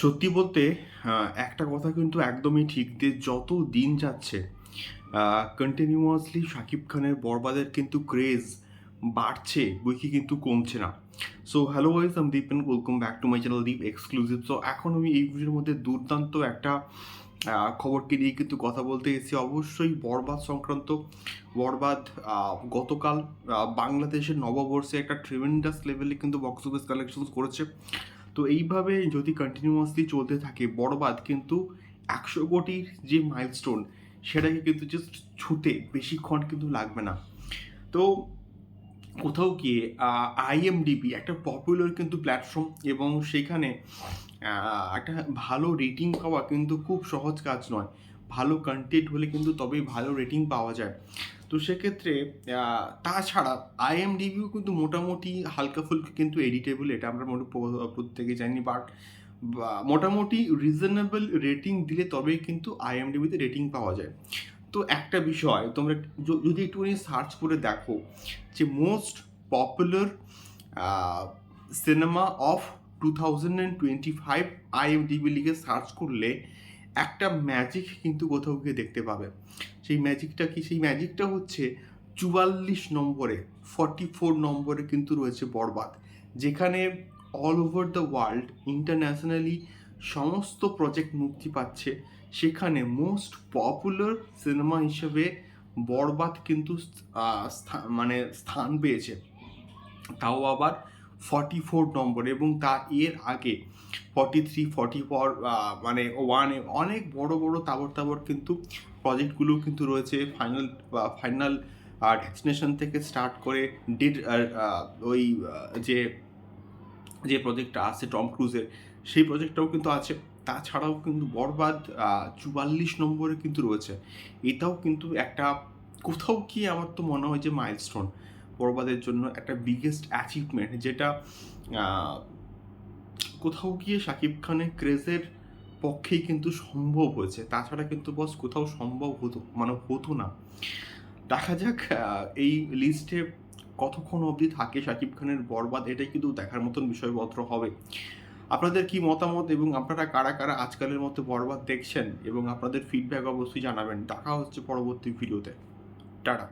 সত্যি বলতে একটা কথা কিন্তু একদমই ঠিক যে যত দিন যাচ্ছে কন্টিনিউয়াসলি শাকিব খানের বরবাদের কিন্তু ক্রেজ বাড়ছে, বইকি কিন্তু কমছে না। So hello wise I'm Deep and welcome back to my channel Deep exclusive so এখন আমি এই ভিডিওর মধ্যে দুর্দান্ত একটা খবরকে নিয়ে কিন্তু কথা বলতে এসেছি। অবশ্যই বরবাদ সংক্রান্ত বরবাদ গতকাল বাংলাদেশের নববর্ষে একটা ট্রিমেন্ডাস লেভেলে কিন্তু বক্স অফিস কালেকশন করেছে। তো এইভাবে যদি কন্টিনিউয়াসলি চলতে থাকে বড়বাদ কিন্তু একশো কোটির যে মাইলস্টোন সেটাকে কিন্তু জাস্ট ছুটে বেশিক্ষণ কিন্তু লাগবে না। তো কোথাও গিয়ে আইএমডিবি একটা পপুলার কিন্তু প্ল্যাটফর্ম এবং সেখানে একটা ভালো রেটিং পাওয়া কিন্তু খুব সহজ কাজ নয়। ভালো কন্টেন্ট হলে কিন্তু তবেই ভালো রেটিং পাওয়া যায়। তো সেক্ষেত্রে তাছাড়া আইএমডিবিও কিন্তু মোটামুটি হালকা ফুলকা কিন্তু এডিটেবল এটা আমরা প্রত্যেকে জানি। বাট মোটামুটি রিজনেবল রেটিং দিলে তবেই কিন্তু আইএমডিবিতে রেটিং পাওয়া যায়। তো একটা বিষয়, তোমরা যদি একটুখানি সার্চ করে দেখো, যে most popular cinema of two thousand and twenty five IMDb লিখে সার্চ করলে একটা ম্যাজিক কিন্তু কোথাও গিয়ে দেখতে পাবে। সেই ম্যাজিকটা কি? সেই ম্যাজিকটা হচ্ছে চুয়াল্লিশ নম্বরে ফর্টি ফোর নম্বরে কিন্তু রয়েছে বরবাদ, যেখানে all over the world internationally সমস্ত প্রজেক্ট মুক্তি পাচ্ছে। সেখানে মোস্ট পপুলার সিনেমা হিসেবে বরবাদ কিন্তু মানে স্থান পেয়েছে। তাও আবার ফর্টি ফোর নম্বর এবং তা এর আগে ফর্টি থ্রি ফর্টি ফোর মানে ওয়ানে অনেক বড় বড় তাবর তাবর কিন্তু প্রজেক্টগুলো কিন্তু রয়েছে। ফাইনাল ফাইনাল ডেস্টিনেশন থেকে স্টার্ট করে ডেড ওই যে যে প্রজেক্টটা আছে টম ক্রুজের সেই প্রজেক্টটাও কিন্তু আছে। তাছাড়াও কিন্তু বরবাদ চুয়াল্লিশ নম্বরে কিন্তু রয়েছে। এটাও কিন্তু একটা, কোথাও কি আমার তো মনে হয় যে মাইলস্টোন বরবাদের জন্য একটা বিগেস্ট অ্যাচিভমেন্ট যেটা কোথাও গিয়ে শাকিব খানের ক্রেজের পক্ষেই কিন্তু সম্ভব হয়েছে। তাছাড়া কিন্তু বস কোথাও সম্ভব হতো মানে হতো না। দেখা যাক এই লিস্টে কতক্ষণ অবধি থাকে শাকিব খানের বরবাদ, এটাই কিন্তু দেখার মতন বিষয়পত্র হবে। আপনাদের কি মতামত এবং আপনারা কারা কারা আজকালের মতো বরবাদ দেখছেন এবং আপনাদের ফিডব্যাক অবশ্যই জানাবেন। দেখা হচ্ছে পরবর্তী ভিডিওতে টাটা।